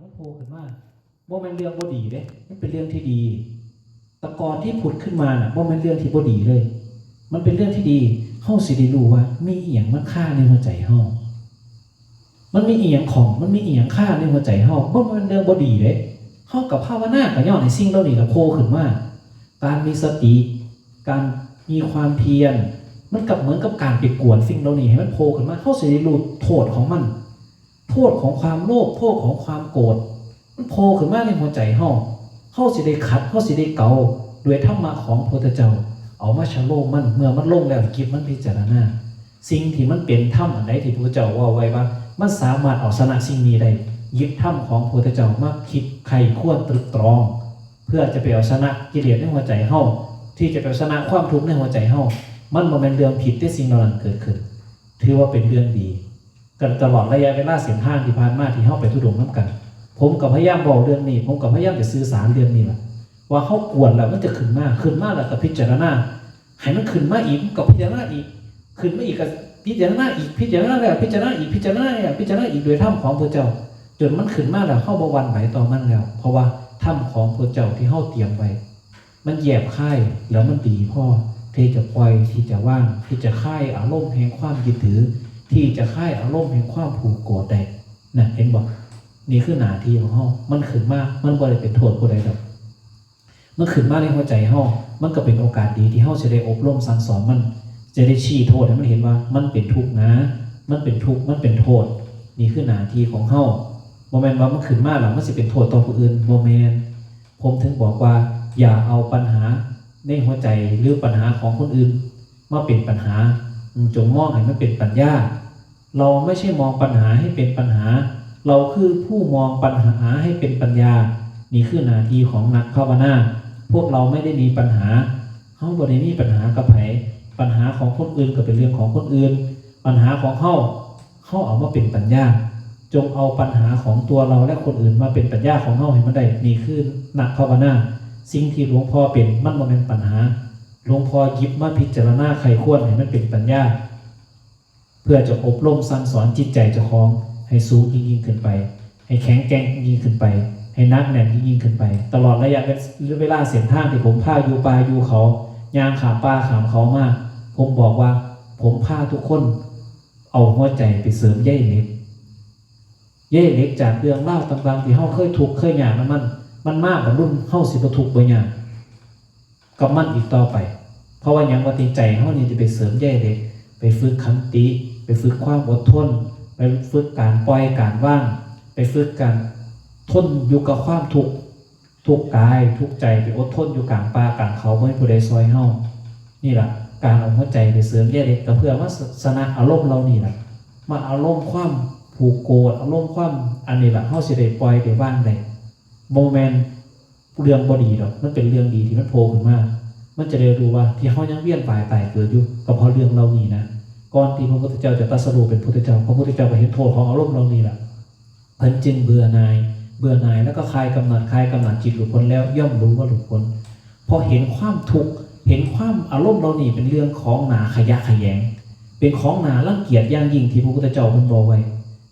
มันโผล่ขึ้นมาว่ามันเรื่องบ่ดีเด้มันเป็นเรื่องที่ดี ตะกอนที่ผุดขึ้นมาน่ะว่ามันเรื่องที่บ่ดีเลย มันเป็นเรื่องที่ดีเฮาสิได้รู้ว่า มีเอียงมันค่าในหัวใจเฮามันมีเอียงของมันมีเอียงค่าในหัวใจเฮาบ่มันเรื่องบ่ดีเด้เฮากับภาวนาก็ย้อนให้สิ่งเหล่านี้ก็โผล่ขึ้นมาการมีสติ การมีความเพียร มันกับเหมือนกับการไปกวนสิ่งเหล่านี้ให้มันโผล่ขึ้นมาเข้าสิได้รู้โทษของมัน โทษของความโลภโทษของความโกรธมันโผล่ขึ้นมาในหัวใจเฮาเฮาสิได้ขัดเฮาสิได้เกาด้วยธรรมะของพระพุทธเจ้า เอามาชะโลมมันเมื่อมันลงแล้วกิจมันพิจารณาสิ่งที่มันเป็นธรรมอันใดที่พระพุทธเจ้าว่าไว้ว่า มันสามารถเอาชนะสิ่งนี้ได้ยึดธรรมของพระพุทธเจ้ามาคิดใครควรตรึกตรอง เพื่อจะไปเอาชนะกิเลสในหัวใจเฮาที่จะเอาชนะความทุกข์ในหัวใจเฮามันบ่แม่นเรื่องผิดที่สิ่งเหล่านั้นเกิดขึ้น ถือว่าเป็นเรื่องดี กันตลอดระยะเวลาเสียนทางที่ผ่านมาที่เฮาไปทุดงน้ำกัน ผมกับพยายามบอกเรื่องนี้ ผมกับพยายามจะสื่อสารเรื่องนี้แหละว่าเขากวนแล้วมันจะขึ้นมากขึ้นมากแล้วก็พิจารณาให้มันขึ้นมาอีกกับพิจารณาอีก ขึ้นมาอีกกับพิจารณาอีกพิจารณาแล้วพิจารณาอีกพิจารณาแล้วพิจารณาอีกโดยธรรมของพระเจ้า จนมันขึ้นมาแล้วเข้าบวันไหวต่อมันแล้ว เพราะว่าธรรมของพระเจ้าที่เฮาเตรียมไว้มันแยบค่ายแล้วมันดีพ่อที่จะปล่อยที่จะว่างที่จะค่ายอารมณ์แห่งความยึดถือ ที่จะค่ายอารมณ์แห่งความผูกโกรธได้นะเห็นบอกนี่คือหน้าที่ของเฮามันขึ้นมากมันบ่ได้เป็นโทษผู้ใดดอกมันขึ้นมากในหัวใจเฮามันก็เป็นโอกาสดีที่เฮาจะได้อบรมสั่งสอนมัน จะได้ชี้โทษให้มันเห็นว่ามันเป็นทุกข์นะ มันเป็นทุกข์มันเป็นโทษ นี่คือหน้าที่ของเฮาโมเมนว่ามันขึ้นมาแล้วมันสิเป็นโทษต่อผู้อื่นโมเมนผมถึงบอกว่า อย่าเอาปัญหาในหัวใจหรือปัญหาของคนอื่นมาเป็นปัญหา จงมองให้มันเป็นปัญญา เราไม่ใช่มองปัญหาให้เป็นปัญหา เราคือผู้มองปัญหาให้เป็นปัญญา นี่คือหน้าที่ของนักภาวนา พวกเราไม่ได้มีปัญหาเขาบ่ได้มีปัญหากับไผปัญหาของคนอื่นก็เป็นเรื่องของคนอื่น ปัญหาของเขาเขาเอามาเป็นปัญญา จงเอาปัญหาของตัวเราและคนอื่นมาเป็นปัญญาของเขาให้มันได้ นี่คือนักภาวนา สิ่งที่หลวงพ่อเป็นมันบ่เป็นปัญหา หลวงพ่อยิบมาพิจารณาใครควรให้มันเป็นปัญญา เพื่อจะอบรมสั่งสอนจิตใจเจ้าของ ให้สูงยิ่งยิ่งขึ้นไป ให้แข็งแกร่งยิ่งขึ้นไป ให้นักแน่นยิ่งยิ่งขึ้นไป ตลอดระยะเวลาเส้นทางที่ผมพาอยู่ป่าอยู่เขายางขามป่าขามเขามาก ผมบอกว่า ผมพาทุกคน เอาหัวใจไปเสริมเย่เล็กเย่เล็กจากเรื่องเล่าต่างๆที่เฮาเคยทุกเคยหยาบมันมันมันมากกว่ารุ่นเฮาสิบ่ทุกข์บ่หยาบกับมันอีกต่อไป ราะว่ายังว่าติใจเฮานี่จะไปเสริมเย่เล็กไปฝึกขันติ ไปฝึกความอดทน ไปฝึกการปล่อยการว่าง ไปฝึกการทนอยู่กับความทุกข์ทุกกายทุกใจไปอดทนอยู่กลางป่ากลางเขาไม่ผู้ใดซอยเฮานี่แหละการเอาหัวใจไปเสริมแย่เล็กก็เพื่อว่าสนะอารมณ์เรานี่แหละมาอารมณ์ความผูกโกรธอารมณ์ความอันนี้แหละเฮาสิได้ปล่อยได้ว่างได้โมเมนต์เรื่องบ่ดีดอกมันเป็นเรื่องดีที่มันโผล่ขึ้นมา มันจะได้รู้ว่าที่เฮายังเวียนว่ายตายเกิดอยู่ก็เพราะเรื่องเรานี่นะก่อนที่พระพุทธเจ้าจะตรัสรู้เป็นพุทธเจ้าพระพุทธเจ้าก็เห็นโทษของอารมณ์เหล่านี้แหละเพิ่นจึงเบื่อนาย เบื่อนายแล้วก็คลายกำหนัดคลายกำหนัดจิตหลุดพ้นแล้วย่อมรู้ว่าหลุดพ้นพอเห็นความทุกข์เห็นความอารมณ์เหล่านี้เป็นเรื่องของหนาขยะขยง เป็นของหนารังเกียจย่างยิ่งที่พระพุทธเจ้าเพิ่นบอกไว้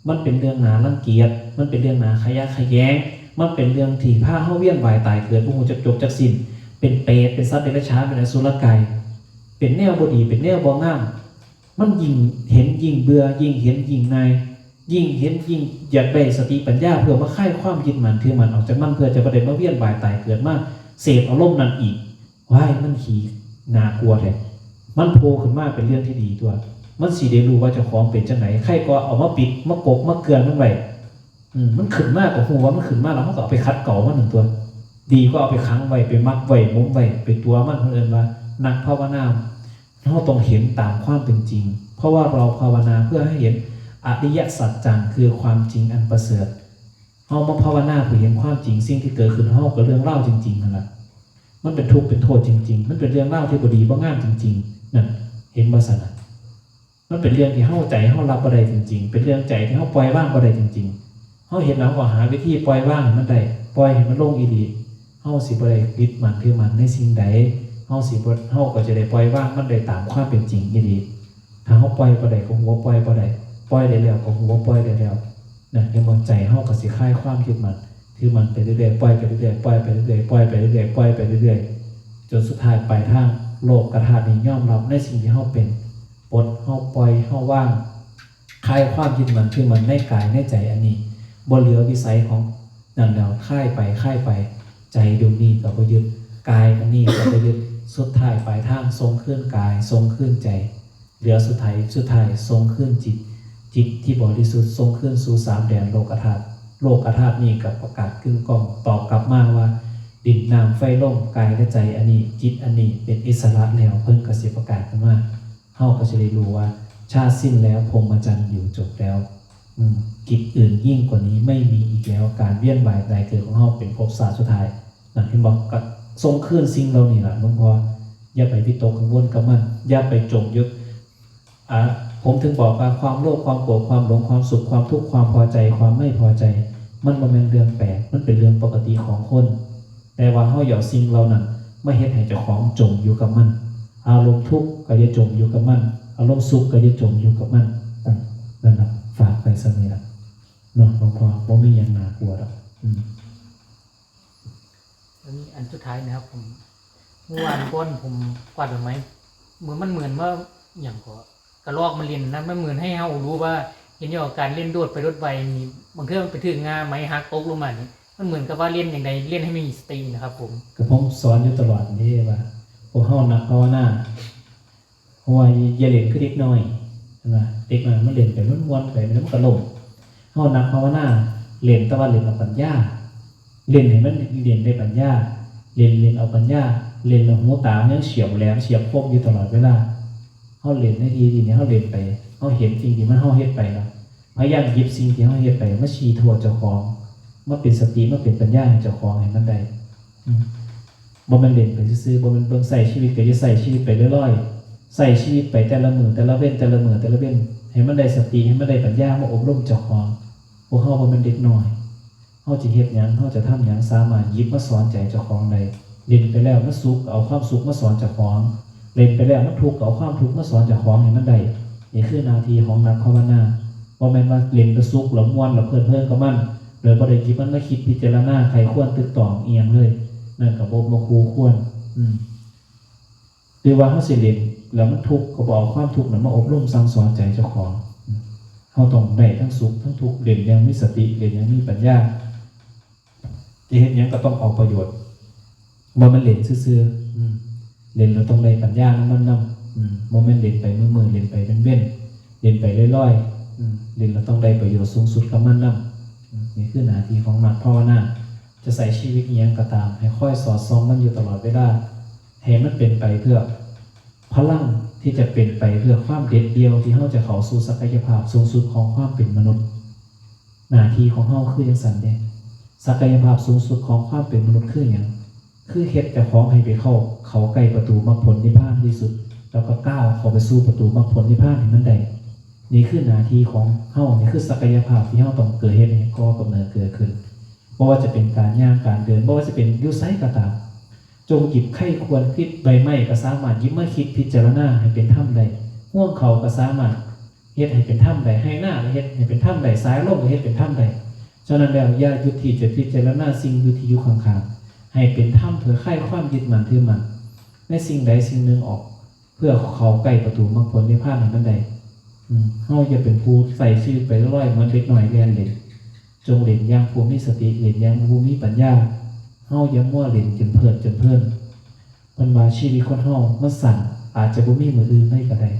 มันเป็นเรื่องหนารังเกียจมันเป็นเรื่องหนาขยะขยง มันเป็นเรื่องที่พาเฮาเวียนวายตายเกิดพวกหูจักจบจักสิ้น เป็นเปรตเป็นสัตว์เดรัจฉานเป็นอสุรกายเป็นแนวบดีเป็นแนวบ่งามมันยิ่งเห็นยิ่งเบื่อยิ่งเห็นยิ่งนายยิ่งเห็นยิ่งอยากได้สติปัญญาเพื่อมาค่ายความยึดมันถือมันออกจากมันเพื่อจะประเด็นมาเวียนว่ายตายเกิดมาเสพอารมณ์นั้นอีกว้ายมันขี่นากลัวแท้มันโผล่ขึ้นมาเป็นเรื่องที่ดีตัว มันสีได้รู้ว่าจ้าของเป็นจังไหนใครก็เอามาปิดมากบมาเกลือนมันไว้มันขึ้นมากกว่าหัวมันขึ้นมากแล้วมันก็เอาไปคัดเก่ามันหนึ่งตัว ดีก็เอาไปขังไว้ไปมัดไว้มุมไว้ไปตัวมันคนอื่นว่านักภาวนาเราต้องเห็นตามความเป็นจริง เพราะว่าเราภาวนาเพื่อให้เห็นอริยสัจจังคือความจริงอันประเสริฐเอามาภาวนาเพื่อเห็นความจริงสิ่งที่เกิดขึ้นเฮากับเรื่องเล่าจริงๆนั่นแหละมันเป็นทุกข์เป็นโทษจริง ๆ มันเป็นเรื่องเล่าที่บดีบ่งามจริงๆนั่นเห็นบ่สนะมันเป็นเรื่องที่เฮาใจเฮารับบ่ได้จริง ๆ เป็นเรื่องใจที่เฮาปล่อยว่างบ่ได้จริงๆเฮาเห็นแล้วก็หาวิธีปล่อยว่างมันได้ปล่อยให้มันโล่งอีหลี เฮาสิบ่ได้ยึดมันถือมันในสิ่งใดเฮาสิบ่เฮาก็จะได้ปล่อยว่างมันได้ตามความเป็นจริงอีดีถ้าเฮาปล่อยบ่ได้ก็หัวปล่อยบ่ได้ปล่อยได้แล้วก็หัวปล่อยได้แล้วนะยังมใจเฮาก็สิคลายความยึดมันถือมันไปเรื่อยๆปล่อยไปเรื่อยๆปล่อยไปเรื่อยๆปล่อยไปเรื่อยๆปล่อยไปเรื่อยๆจนสุดท้ายปลายทางโลกกระทานี้ยอมรับในสิ่งที่เฮาเป็นปลดเฮาปล่อยเฮาว่างคลายความยึดมันคือมันในกายในใจอันนี้บ่เหลือวิสัยของนั่นแล้วคลายไปคลายไป ใจดวงนี้เราก็ยึดกายอันนี้ก็ยึดสุดท้ายปลายทางทรงขึ้นกายทรงขึ้นใจเหลือสุดท้ายสุดท้ายทรงขึ้นจิต จิตที่บริสุทธิ์ทรงขึ้นสู่สามแดนโลกธาตุโลกธาตุนี้กับประกาศขึ้นกล้องตอบกลับมาว่า ดินน้ำไฟลมกายและใจอันนี้จิตอันนี้เป็นอิสระแล้วเพิ่นกสิประกาศกันว่าเฮาก็จะได้รู้ว่า ชาติสิ้นแล้วพรมจรรย์อยู่จบแล้ว กิจอื่นยิ่งกว่านี้ไม่มีอีกแล้วการเวียนว่ายตายเกิดของเฮาเป็นภพศาสตร์สุดท้ายนั่นที่บอกก็ทรงขึ้นสิ่งเหล่านี้ล่ะหลวงพ่ออย่าไปวิตกกังวลกับมันอย่าไปจมยึดอะผมถึงบอกว่าความโลภความโกรธความหลงความสุขความทุกข์ความพอใจความไม่พอใจ มันบ่แม่นเรื่องแปลกมันเป็นเรื่องปกติของคน แต่ว่าเฮาอย่อาสิ่งเหล่านั้นไมาเฮ็ดให้เจ้าของจมอยู่กับมัน อารมณ์ทุกข์ก็อย่าจมอยู่กับมัน อารมณ์สุขก็อย่าจมอยู่กับมันอะนั่นแหละ ฝากไปสักนี้ล่ะเนาะหลวงพ่อบ่มีหยังน่ากลัวดอกอืมอันนี้อันสุดท้ายนะครับ ผมเมื่อวานก้นผมกวาดดอกไม้เหมือนมันเหมือนว่าอย่างก็กระลอกมันเล่นนะมันเหมือนให้เรารู้ว่าเห็นอย่างการเล่นโดดไปรถไฟมีบางเครื่องไปถึงงาไม้ฮักตกลงมานี่มันเหมือนกับว่าเล่นอย่างใดเล่นให้มีสตินะครับ ผมก็ผมสอนอยู่ตลอดนี่ว่าพวกเฮานักภาวนาเพราะว่าอย่าเล่นคือเด็กน้อย ใช่ไหมเด็กน้อยมันเล่นไปมันวนไปมันก็ล่มเฮานักภาวนาเล่นต่ว่าเล่นเอาปัญญาเล่นให้มันเล่นได้ปัญญาเล่นเล่นเอาปัญญาเล่นแล้วหูตายังเฉียบแหลมเฉียบคมอยู่ตลอดเวลาเฮาเล่นได้ดีดีเนี่ยเฮาเล่นไปเฮาเห็นสิ่งที่มันเฮาเฮ็ดไปแล้วพยายามหยิบสิ่งที่เฮาเฮ็ดไปมาชี้โทษเจ้าของมาเป็นสติมาเป็นปัญญาให้เจ้าของให้มันได้บ่มันเล่นไปซื้อๆบ่มันเบิ่งใส่ชีวิตก็จะใส่ชีวิตไปเรื่อยๆ ใส่ชีวิตไปแต่ละมือแต่ละเว้นแต่ละมือแต่ละเว้นให้มันได้สติให้มันได้ปัญญามาอบรมเจ้าของพวกเฮาบ่แม่นเด็กน้อยเฮาจะเฮ็ดหยังเฮาจะทำหยังสามารถหยิบมาสอนใจเจ้าของได้เล่นไปแล้วมันสุขเอาความสุขมาสอนเจ้าของเล่นไปแล้วมันทุกข์เอาความทุกข์มาสอนเจ้าของให้มันได้นี่คือนาทีของนักภาวนาบ่แม่นว่าเล่นแล้วสุขแล้วม่วนแล้วเพลิดเพลินกับมันโดยบ่ได้หยิบมันไมาคิดพิจารณาใครควรตึกตองเอียงเลยนั่นกับบ่บ่คูควร อืม หรือว่าเฮาสิเล่นแล้วมันทุกข์ก็บอาความทุกข์นั้นมาอบรมสั่งสอนใจเจ้าของเฮาต้องได้ทั้งสุขทั้งทุกข์เล่นอย่างมีสติเล่นอย่างมีปัญญาจะเฮ็ดหยังก็ต้องเอาประโยชน์บ่แมันเล่นซื่อๆเล่นแล้วต้องได้ปัญญานำมันนำอืมบ่แม่นเล่นไปมื้อๆเล่นไปเป็นเว้นเล่นไปลอยๆอืมเล่นแล้วต้องได้ประโยชน์สูงสุดกับมันนำนี่คือหน้าที่ของนักภาวนาจะใส่ชีวิตเอียงก็ตาม ให้ค่อยสอดส่องมันอยู่ตลอดเวลา ให้มันเป็นไปเพื่อพลังที่จะเป็นไปเพื่อความเด็ดเดียวที่เฮาจะเข้าสู่ศักยภาพสูงสุดของความเป็นมนุษย์ หน้าที่ของเฮาคือจังสันเด้ศักยภาพสูงสุดของความเป็นมนุษย์คืออย่างคือเฮ็ดแต่ของให้ไปเข้า เขาใกล้ประตูมรรคผลนิพพานที่สุด แล้วก็ก้าวเข้าไปสู่ประตูมรรคผลนิพพานให้มันได้นี่คือหน้าที่ของเฮานี่คือศักยภาพที่เฮาต้องเกิดเฮ็ดให้ก่อกำเนิดเกิดขึ้นไม่ว่าจะเป็นการย่างการเดินไม่ว่าจะเป็นยุไซก็ตาม จงหยิบไข้ควรคิดใบไม้ก็สามารถยิบมาคิดพิจารณาให้เป็นถ้ำใดห่วงเขาก็สามารถเฮ็ดให้เป็นถ้ำใดให้หน้าเฮ็ดให้เป็นถ้ำใดสายลมเฮ็ดเป็นถ้ำใดฉะนั้นแล้วยาหยุดที่จะพิจารณาสิ่งยู่ที่อยู่ข้างให้เป็นถ้ำเพื่อไข้ความยึดมั่นถือมั่นในสิ่งใดสิ่งหนึ่งออก เพื่อเขาใกล้ประตูมรรคผลนิพพนในบันไดเฮาอย่าเป็นผู้ใส่ชีวิตไปรื่อยมือนเด็กหน่อยเรียนเล่นจงเล่นย่างภูมิสติเล่นย่างภูมิปัญญา เฮาอย่ามั่วเล่นจนเพลิดจนเพลินมันว่าชีวิตคนเฮามันสั่นอาจจะบ่มีมืออื่นไม่ก็ได้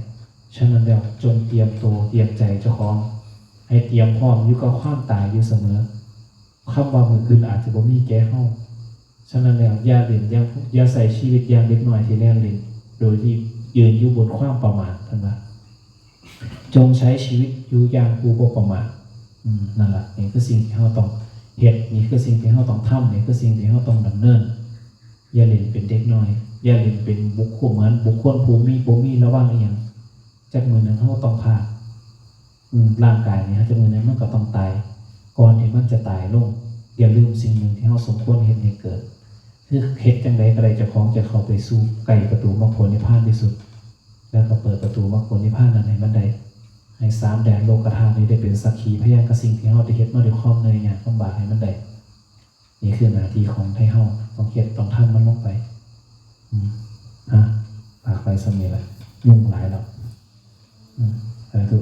ฉะนั้นแล้วจงเตรียมตัวเตรียมใจเจ้าของ ให้เตรียมพร้อมอยู่กับความตายอยู่เสมอคำว่ามืออื่นอาจจะบ่มีแก่เฮาฉะนั้นแล้วอย่าเล่นอย่าอย่าใส่ชีวิตอย่างเด็กน้อยที่แล่นเล่นโดยที่ยืนอยู่บนความประมาทท่านว่าจงใช้ชีวิตอยู่อย่างผู้บ่ประมาทนั่นแหละนี่คือสิ่งที่เราต้อง เฮ็ดนี่คือสิ่งที่เราต้องทำนี่คือสิ่งที่เราต้องดำเนินอย่าเล่นเป็นเด็กน้อยอย่าเล่นเป็นบุคคลเหมือนบุคคลภูมิภูมิระว่างอหย่างจากมือนึ่งเราต้องพาดร่างกายเนี่ยจากมือนึ่งมันก็ต้องตาย ก่อนที่มันจะตายลงอย่าลืมสิ่งหนึ่งที่เราสมควรเห็นให้เกิดคือเฮ็ดจังไดก็ได้จะคล้องจะเข้าไปสู่ไกลประตูมรรคผลนิพพานที่สุด แล้วก็เปิดประตูมรรคผลนิพพานนั้นให้มันได้ ให้สามแดนโลกธาตุนี้ได้เป็นสักขีพยานกับสิ่งที่เฮาได้เฮ็ดมาด้วยความเหนื่อยยากลำบากให้มันได้นี่คือหน้าที่ของไทเฮาต้องเฮ็ดต้องทำมันลงไปอืมฮะฝากไปสมีแหละยุ่งหลายแล้วอืมสาธุ